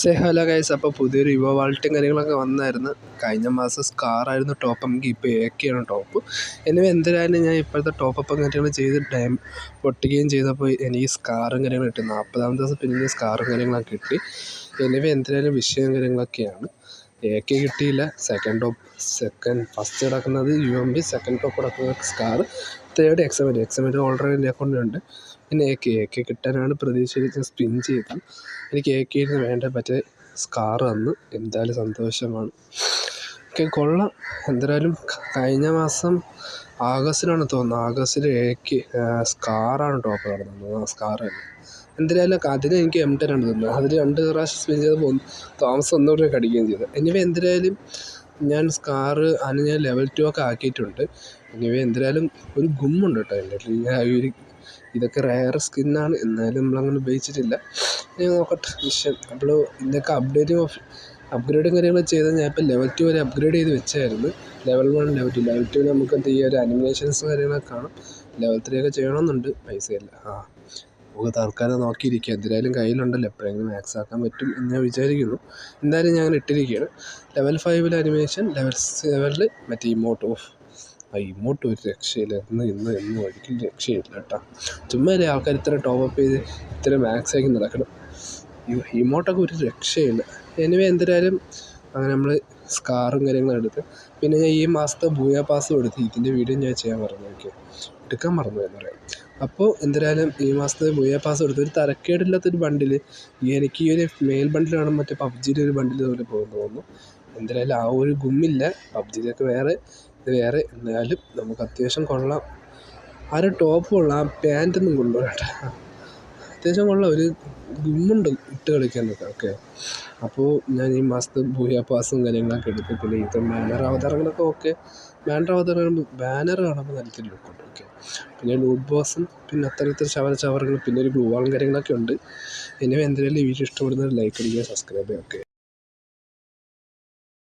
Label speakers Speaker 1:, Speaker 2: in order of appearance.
Speaker 1: Say hello guys അപ്പോൾ പുതിയൊരു യുവ വാൾട്ടും കാര്യങ്ങളൊക്കെ വന്നായിരുന്നു. കഴിഞ്ഞ മാസം സ്കാറായിരുന്നു ടോപ്പ്. നമുക്ക് ഇപ്പോൾ ഏക്കെയാണ് ടോപ്പ്. എന്നിവ എന്തായാലും ഞാൻ ഇപ്പോഴത്തെ ടോപ്പ് കാര്യങ്ങൾ ചെയ്ത് ടൈം പൊട്ടുകയും ചെയ്തപ്പോൾ എനിക്ക് സ്കാറും കാര്യങ്ങളും കിട്ടി. നാൽപ്പതാം ദിവസം പിന്നെ സ്കാറും കാര്യങ്ങളൊക്കെ കിട്ടി. എന്നിവ എന്തായാലും വിഷയം കാര്യങ്ങളൊക്കെയാണ്. എ കെ കിട്ടിയില്ല. സെക്കൻഡ് ടോപ്പ് സെക്കൻഡ് ഫസ്റ്റ് കിടക്കുന്നത് U M B second top കിടക്കുന്നത് സ്കാർ തേർഡ് എക്സമെന്റ് എക്സമെന്റ് ഓൾറെഡി എന്റെ അക്കൗണ്ടിലുണ്ട് പിന്നെ എ കെ എ കെ കിട്ടാനാണ് പ്രതീക്ഷിച്ച് സ്പിൻ ചെയ്തത് എനിക്ക് എ കെയിൽ നിന്ന് വേണ്ട പറ്റിയ സ്കാർ വന്ന് എന്തായാലും സന്തോഷമാണ്. ഓക്കെ കൊള്ളാം. എന്തായാലും കഴിഞ്ഞ മാസം ആഗസ്റ്റിലാണ് തോന്നുന്നത്. ആഗസ്റ്റിൽ എ കെ സ്കാറാണ് ടോപ്പ് നടന്നത് സ്കാർ തന്നെ. എന്തായാലും അതിന് എനിക്ക് എം ടെൻ ആണ് തന്നത്. അതിൽ രണ്ട് പ്രാവശ്യം സ്പിൻ ചെയ്തപ്പോൾ തോമസ് ഒന്നുകൂടെ കടിക്കുകയും ചെയ്തു. എനിവേ എന്തായാലും ഞാൻ സ്കാറ് അതിന് ഞാൻ ലെവൽ ടു ഒക്കെ ആക്കിയിട്ടുണ്ട്. എനിവേ എന്തായാലും ഒരു ഗുമ്മുണ്ട് കേട്ടോ എന്റെ ഞാൻ ഒരു ഇതൊക്കെ റയർ സ്കിന്നാണ് എന്നാലും നമ്മളങ്ങനെ ഉപയോഗിച്ചിട്ടില്ല. ഇനി നോക്കട്ടെ. വിഷയം. അപ്പോൾ ഇതൊക്കെ ഓഫ് അപ്ഗ്രേഡും കാര്യങ്ങളും ചെയ്ത് ഞാൻ ഇപ്പോൾ ലെവൽ ടു വരെ അപ്ഗ്രേഡ് ചെയ്ത് വെച്ചായിരുന്നു. Level one level two level two നമുക്ക് എന്ത് ഈ ഒരു അനിമേഷൻസ് കാര്യങ്ങളൊക്കെ കാണും. ലെവൽ ത്രീ ഒക്കെ ചെയ്യണമെന്നുണ്ട്. പൈസയില്ല. ആ. നമുക്ക് തൽക്കാലം നോക്കിയിരിക്കുക. എന്തായാലും കയ്യിലുണ്ടല്ലോ. എപ്പോഴെങ്കിലും മാക്സ് ആക്കാൻ പറ്റും എന്ന് ഞാൻ വിചാരിക്കുന്നു. എന്തായാലും ഞാൻ ഇട്ടിരിക്കുകയാണ്. ലെവൽ ഫൈവിൽ അനിമേഷൻ ലെവൽ സെവനിൽ മറ്റേ ഇമോട്ട് ഓഫ് ആ ഇമോട്ട് ഒരു രക്ഷയില്ല. ഇന്ന് ഇന്ന് ഇന്ന് ഒരിക്കലും രക്ഷയില്ല കേട്ടോ. ചുമ്മാ അല്ലേ ആൾക്കാർ ഇത്ര ടോപ്പ് അപ്പ് ചെയ്ത് ഇത്ര മാക്സ് ആക്കി നടക്കണം. ഇമോട്ടൊക്കെ ഒരു രക്ഷയില്ല. എനിവേ എന്തായാലും അങ്ങനെ നമ്മൾ സ്കാറും കാര്യങ്ങളും എടുത്ത്. പിന്നെ ഞാൻ ഈ മാസത്തെ ബൂയ പാസ്സും എടുത്ത് ഇതിന്റെ വീഡിയോ ഞാൻ ചെയ്യാൻ മറന്നു ഓക്കെ എടുക്കാൻ മറന്നു എന്ന് പറയാം. അപ്പോൾ എന്തായാലും ഈ മാസത്തെ മുയ പാസ് എടുത്ത് ഒരു തരക്കേടില്ലാത്തൊരു ബണ്ടിൽ എനിക്ക് ഈ ഒരു മെയിൽ ബണ്ടിലാണ് മറ്റേ പബ്ജിയുടെ ഒരു ബണ്ടിൽ പോലെ പോകുന്നു തോന്നുന്നു. എന്തായാലും ആ ഒരു ഗുമ്മില്ല. പബ്ജിയിലൊക്കെ വേറെ ഇത് വേറെ. എന്നാലും നമുക്ക് അത്യാവശ്യം കൊള്ളാം. ആ ഒരു ടോപ്പ് കൊള്ളാം. പാന്റൊന്നും കൊണ്ടുപോകണ്ട അത്യാവശ്യം കൊള്ളാം ഒരു ഗുമ്മുണ്ട് ഇട്ട് കളിക്കാനൊക്കെ ഓക്കെ അപ്പോൾ ഞാൻ ഈ മാസത്തെ ഭൂയ പാസും കാര്യങ്ങളൊക്കെ എടുത്ത് പിന്നെ ഇത് ബാനർ അവതാരങ്ങളൊക്കെ ഓക്കെ. ബാനർ അവതാരം ബാനർ കാണുമ്പോൾ നല്ല ലുക്കുണ്ട് ഓക്കെ പിന്നെ ലൂട്ട് ബോസും പിന്നെ അത്തരത്തിൽ ചവര ചവറുകൾ പിന്നെ ഒരു ഗ്ലൂ വാളും കാര്യങ്ങളൊക്കെ ഉണ്ട്. ഇനി എന്തായാലും ഈ വീഡിയോ ഇഷ്ടപ്പെടുന്നത് ലൈക്ക് അടിക്കുക സബ്സ്ക്രൈബ് ചെയ്യുക ഓക്കെ